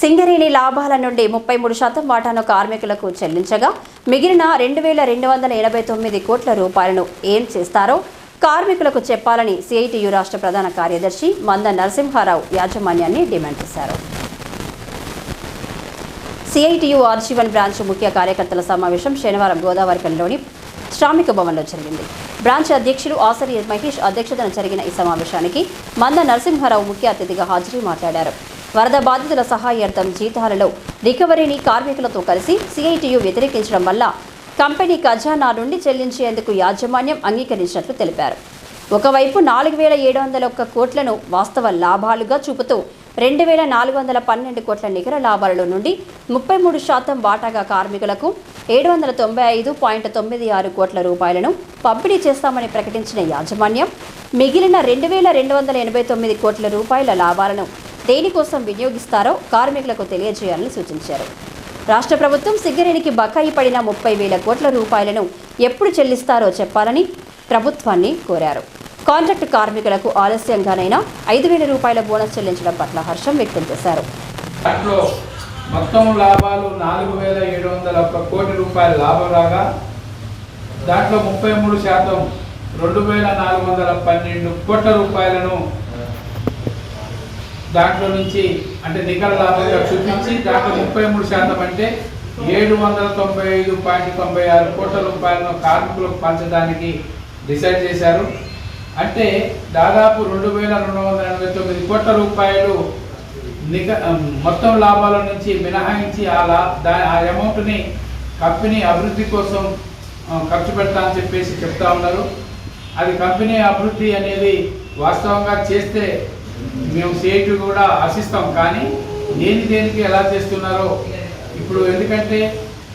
సింగరేణి లాభాల నుండి ముప్పై మూడు శాతం వాటాను కార్మికులకు చెల్లించగా మిగిలిన రెండు వేల రెండు వందల ఎనభై తొమ్మిది కోట్ల రూపాయలను ఏం చేస్తారో కార్మికులకు చెప్పాలని సిఐటియు రాష్ట్ర ప్రధాన కార్యదర్శి మంద నరసింహారావు యాజమాన్యాన్ని డిమాండ్ చేశారు. సిఐటియు ఆర్జీవన్ బ్రాంచ్ ముఖ్య కార్యకర్తల సమావేశం శనివారం గోదావరిపల్లిలోని శ్రామిక భవన్లో జరిగింది. బ్రాంచ్ అధ్యక్షులు ఆసరి మహేష్ అధ్యక్షతన జరిగిన ఈ సమావేశానికి మంద నరసింహారావు ముఖ్య అతిథిగా హాజరై మాట్లాడారు. వరద బాధితుల సహాయార్థం జీతాలలో రికవరీని కార్మికులతో కలిసి సిఐటియు వ్యతిరేకించడం వల్ల కంపెనీ ఖజానా నుండి చెల్లించేందుకు యాజమాన్యం అంగీకరించినట్లు తెలిపారు. ఒకవైపు నాలుగు వేల ఏడు వందల ఒక్క కోట్లను వాస్తవ లాభాలుగా చూపుతూ రెండు వేల నాలుగు వందల పన్నెండు కోట్ల నికర లాభాలలో నుండి ముప్పై మూడు శాతం వాటాగా కార్మికులకు ఏడు వందల తొంభై ఐదు పాయింట్ తొమ్మిది ఆరు కోట్ల రూపాయలను పంపిణీ చేస్తామని ప్రకటించిన యాజమాన్యం మిగిలిన రెండు వేల రెండు వందల ఎనభై తొమ్మిది కోట్ల రూపాయల లాభాలను దేనికోసం వినియోగిస్తారో కార్మికులకు తెలియజేయాలని సూచించారు. రాష్ట్ర ప్రభుత్వం సింగరేణికి బకాయి పడిన ముప్పై వేల కోట్ల రూపాయలను ఎప్పుడు చెల్లిస్తారో చెప్పాలని ప్రభుత్వాన్ని కోరారు. కాంట్రాక్టు కార్మికులకు ఆలస్యంగానైనా ఐదు వేల రూపాయల బోనస్ చెల్లించడం పట్ల హర్షం వ్యక్తం చేశారు. మొత్తం లాభాలు నాలుగు వేల ఏడు వందల ఒక్క కోటి రూపాయల లాభం రాగా దాంట్లో ముప్పై మూడు శాతం రెండు వేల నాలుగు వందల పన్నెండు కోట్ల రూపాయలను దాంట్లో నుంచి అంటే నికర లాభంగా చూపించి దాంట్లో ముప్పై మూడు శాతం అంటే ఏడు వందల తొంభై ఐదు పాయింట్ తొంభై ఆరు కోట్ల రూపాయలను కార్మికులకు పంచడానికి డిసైడ్ చేశారు. అంటే దాదాపు రెండు వేల రెండు వందల ఎనభై తొమ్మిది కోట్ల రూపాయలు నిక మొత్తం లాభాల నుంచి మినహాయించి ఆ లా దా ఆ అమౌంట్ని కంపెనీ అభివృద్ధి కోసం ఖర్చు పెడతా అని చెప్పేసి చెప్తా ఉన్నారు. అది కంపెనీ అభివృద్ధి అనేది వాస్తవంగా చేస్తే మేము సేటు కూడా ఆశిస్తాం కానీ దేని దేనికి ఎలా చేస్తున్నారో ఇప్పుడు ఎందుకంటే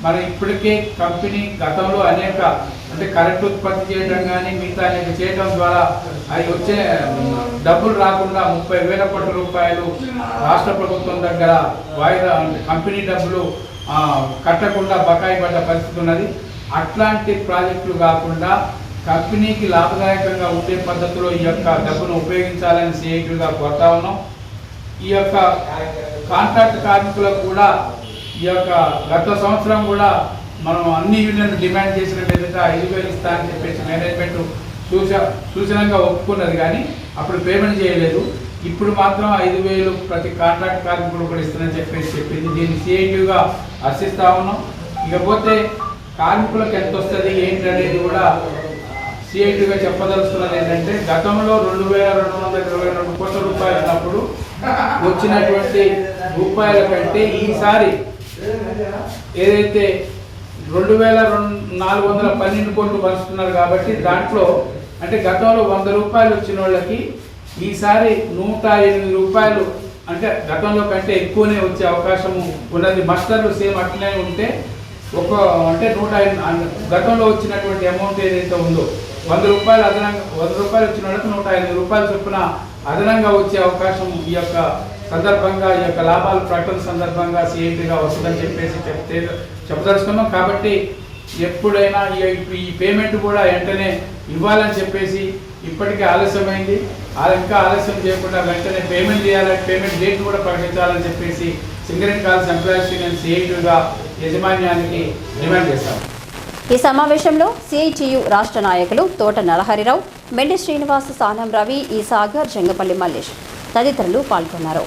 మరి ఇప్పటికే కంపెనీ గతంలో అనేక అంటే కరెంట్ ఉత్పత్తి చేయడం కానీ మిగతా అనేక చేయడం ద్వారా అవి వచ్చే డబ్బులు రాకుండా ముప్పై వేల కోట్ల రూపాయలు రాష్ట్ర ప్రభుత్వం దగ్గర వాయిదా కంపెనీ డబ్బులు కట్టకుండా బకాయి పడ్డ పరిస్థితి ఉన్నది. అట్లాంటి ప్రాజెక్టులు కాకుండా కంపెనీకి లాభదాయకంగా ఉండే పద్ధతిలో ఈ యొక్క డబ్బును ఉపయోగించాలని సిఐటీగా కోరుతా ఉన్నాం. ఈ యొక్క కాంట్రాక్ట్ కార్మికులకు కూడా ఈ యొక్క గత సంవత్సరం కూడా మనం అన్ని యూనియన్లు డిమాండ్ చేసిన ఏదైతే ఐదు వేలు ఇస్తా అని చెప్పేసి మేనేజ్మెంట్ సూచ సూచనంగా ఒప్పుకున్నది కానీ అప్పుడు పేమెంట్ చేయలేదు. ఇప్పుడు మాత్రం ఐదు వేలు ప్రతి కాంట్రాక్ట్ కార్మికుడు కూడా ఇస్తానని చెప్పేసి చెప్పింది. దీన్ని సిఐటీగా హర్షిస్తా ఉన్నాం. ఇకపోతే కార్మికులకు ఎంత వస్తుంది ఏంటి అనేది కూడా సిఐటిగా చెప్పదలుచుకున్నది ఏంటంటే గతంలో రెండు వేల రెండు వందల ఇరవై రెండు కోట్ల రూపాయలు ఉన్నప్పుడు వచ్చినటువంటి రూపాయల కంటే ఈసారి ఏదైతే రెండు వేల రెండు నాలుగు వందల పన్నెండు కోట్లు పంచుతున్నారు కాబట్టి దాంట్లో అంటే గతంలో వంద రూపాయలు వచ్చిన వాళ్ళకి ఈసారి నూట ఎనిమిది రూపాయలు అంటే గతంలో కంటే ఎక్కువనే వచ్చే అవకాశం ఉన్నది. మస్టర్లు సేమ్ అట్లనే ఉంటే ఒక అంటే నూట ఎనిమిది గతంలో వచ్చినటువంటి అమౌంట్ ఏదైతే ఉందో వంద రూపాయలు అదనంగా వంద రూపాయలు వచ్చిన వాళ్ళకి నూట ఎనిమిది రూపాయలు చొప్పున అదనంగా వచ్చే అవకాశం ఈ యొక్క సందర్భంగా ఈ యొక్క లాభాల ప్రకటన సందర్భంగా సిఐపిగా వస్తుందని చెప్పేసి చెప్తే చెప్పదలుచుకున్నాం. కాబట్టి ఎప్పుడైనా ఈ- ఈ పేమెంట్ కూడా వెంటనే ఇవ్వాలని చెప్పేసి ఇప్పటికే ఆలస్యమైంది. ఆ ఇంకా ఆలస్యం చేయకుండా వెంటనే పేమెంట్ చేయాలని పేమెంట్ డేట్ కూడా ప్రకటించాలని చెప్పేసి సింగరేట్ కాల్స్ ఎంప్లాయీస్ యూనియన్ సిఐటిగా యజమాన్యానికి డిమాండ్ చేస్తాం ఈ సమావేశంలో సిఐటియు రాష్ట్ర నాయకులు తోట నరహరిరావు మెండి శ్రీనివాస్ సానం రవి ఈ సాగర్ జంగపల్లి మల్లేష్ తదితరులు పాల్గొన్నారు.